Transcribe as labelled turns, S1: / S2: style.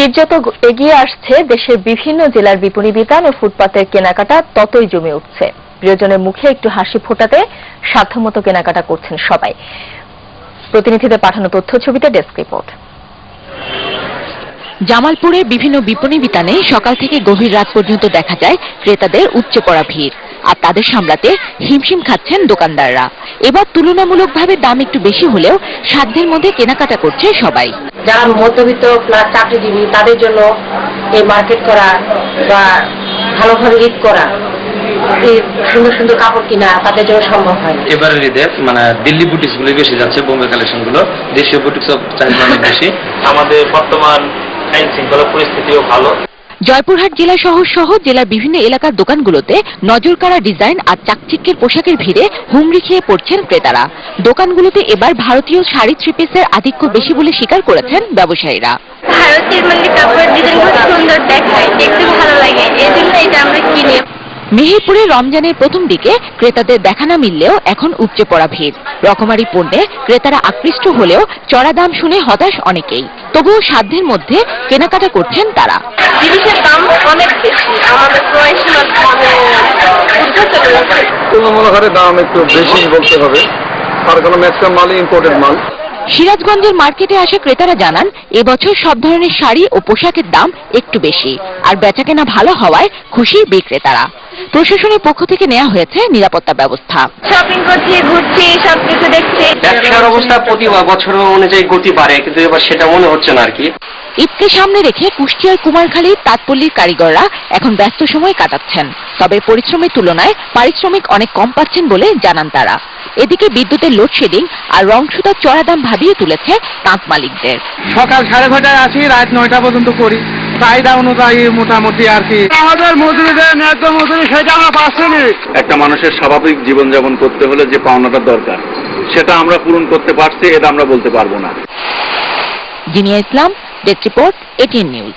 S1: ঈদ যত এগিয়ে আসছে দেশের বিভিন্ন জেলার বিপণী বিতান ও ফুটপাতের কেনাকাটা ততই জমে উঠছে। প্রিয়জনের মুখে একটু হাসি ফোটাতে সাধ্যমতো কেনাকাটা করছেন সবাই। প্রতিনিধিদের পাঠানো তথ্য ছবিতে ডেস্ক রিপোর্ট।
S2: জামালপুরের বিভিন্ন বিপণী বিতানে সকাল থেকে গভীর রাত পর্যন্ত দেখা যায় ক্রেতাদের উপচে পড়া ভিড়। আর তাদের সামলাতে হিমশিম খাচ্ছেন দোকানদাররা। এবার তুলনামূলকভাবে দাম একটু বেশি হলেও সাধ্যের মধ্যে কেনাকাটা করছে সবাই।
S3: যারা মধ্যবিত্ত প্লাস চাকরিজীবী তাদের জন্য এই মার্কেট করা বা ভালোভাবে ঈদ করা এই সুন্দর সুন্দর কাপড় কিনা তাদের জন্য সম্ভব হয়
S4: ঈদে মানে দিল্লি বুটিক্সগুলো বেশি যাচ্ছে বোম্বে কালেকশনগুলো। দেশীয় বুটিক্স চাহিদা অনেক বেশি।
S5: আমাদের বর্তমান আইন শৃঙ্খলা পরিস্থিতিও ভালো।
S2: জয়পুরহাট জেলা শহর সহ জেলার বিভিন্ন এলাকার দোকানগুলোতে নজর কাড়া ডিজাইন আর চাকচিক্যের পোশাকের ভিড়ে হুমড়ি খেয়ে পড়ছেন ক্রেতারা। দোকানগুলোতে এবার ভারতীয় শাড়ি থ্রি পিসের আধিক্য বেশি বলে স্বীকার করেছেন ব্যবসায়ীরা।
S6: ভারতের মানে সুন্দর দেখায়, দেখতে ভালো লাগে। এই জন্য কিনি
S2: মেহেরপুরে রমজানের প্রথম দিকে ক্রেতাদের দেখা না মিললেও এখন উপচে পড়া ভিড়। রকমারি পণ্যে ক্রেতারা আকৃষ্ট হলেও চড়া দাম শুনে হতাশ অনেকেই। তবুও সাধ্যের মধ্যে কেনাকাটা করছেন তারা।
S6: জিনিসের দাম অনেক বেশি। আমাদের মানে
S7: তুলনামূলক হারে দাম একটু বেশি বলতে হবে। তার কারণ ম্যাক্সিমাম মালই ইম্পোর্টেড মাল।
S2: সিরাজগঞ্জের মার্কেটে আসা ক্রেতারা জানান এবছর সব ধরনের শাড়ি ও পোশাকের দাম একটু বেশি আর বেচাকেনা ভালো হওয়ায় খুশি বিক্রেতারা। প্রশাসনের পক্ষ থেকে নেওয়া হয়েছে নিরাপত্তা ব্যবস্থা।
S6: শপিং করছি ঘুরছি সবকিছু দেখছি।
S4: ব্যবসার অবস্থা প্রতি বছর অনুযায়ী গতি বাড়ে কিন্তু এবার সেটা মনে হচ্ছে না আর কি।
S2: ঈদকে সামনে রেখে কুষ্টিয়ার কুমারখালীর তাঁতপল্লীর কারিগররা এখন ব্যস্ত সময় কাটাচ্ছেন। তবে পরিশ্রমের তুলনায় পারিশ্রমিক অনেক কম পাচ্ছেন বলে জানান তারা। এদিকে বিদ্যুতের লোডশেডিং আর রং সুতার চড়া দাম ভাবিয়ে তুলেছে তাঁত মালিকদের।
S8: সকাল সাড়ে ছটায় আসি রাত নয়টা পর্যন্ত করি। চাহিদা অনুযায়ী মোটামুটি আর কি। আমাদের মজুরিদের ন্যায্য মজুরি সেটা আমরা পাচ্ছি না।
S7: একটা মানুষের স্বাভাবিক জীবনযাপন করতে হলে যে পাওনাটা দরকার সেটা আমরা পূরণ করতে পারছি এটা আমরা বলতে পারব না।
S2: Zinia Islam desk report ATN news